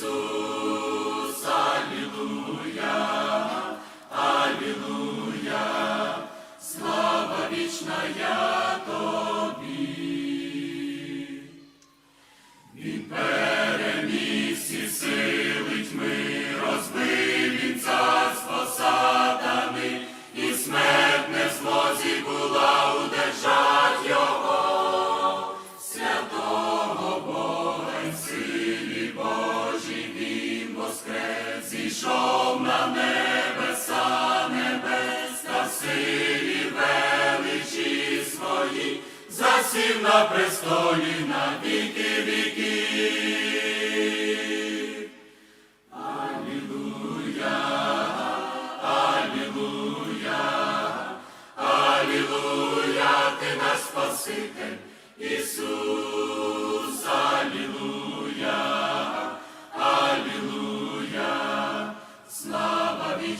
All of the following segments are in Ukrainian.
Jesús. Пішов на небеса небес, та в силі величі свої, засів на престолі на віки віки. Алілуя, Аллилуйя, Алілуя, ти нас спаситель, Ісус.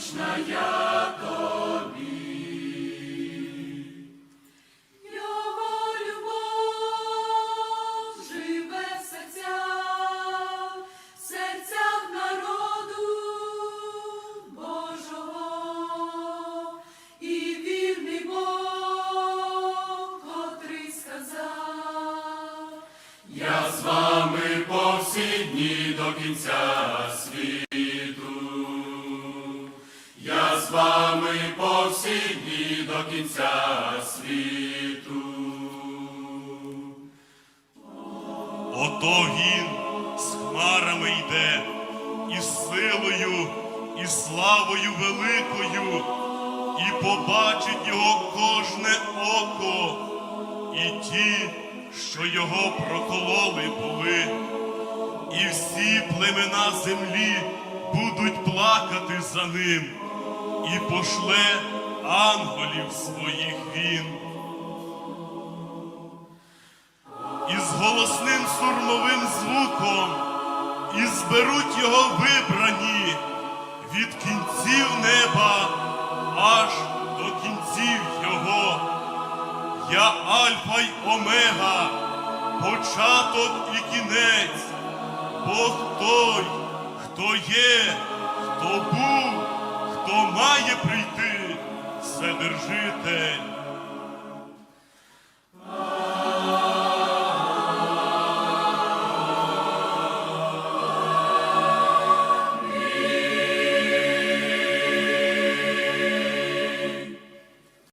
Вічна я тобі. Його любов живе в серцях, народу Божого, і вірний Бог, котрий сказав, Я з вами по всі дні до кінця світу. З вами по всі дні до кінця світу. Ото він з хмарами йде, і силою, і славою великою, і побачить його кожне око, і ті, що його прокололи були, і всі племена землі будуть плакати за ним, і пошле ангелів своїх він. із голосним сурмовим звуком, і зберуть його вибрані від кінців неба аж до кінців його. Я Альфа й Омега, початок і кінець, Бог той, хто є, хто був, хто має прийти, Вседержитель.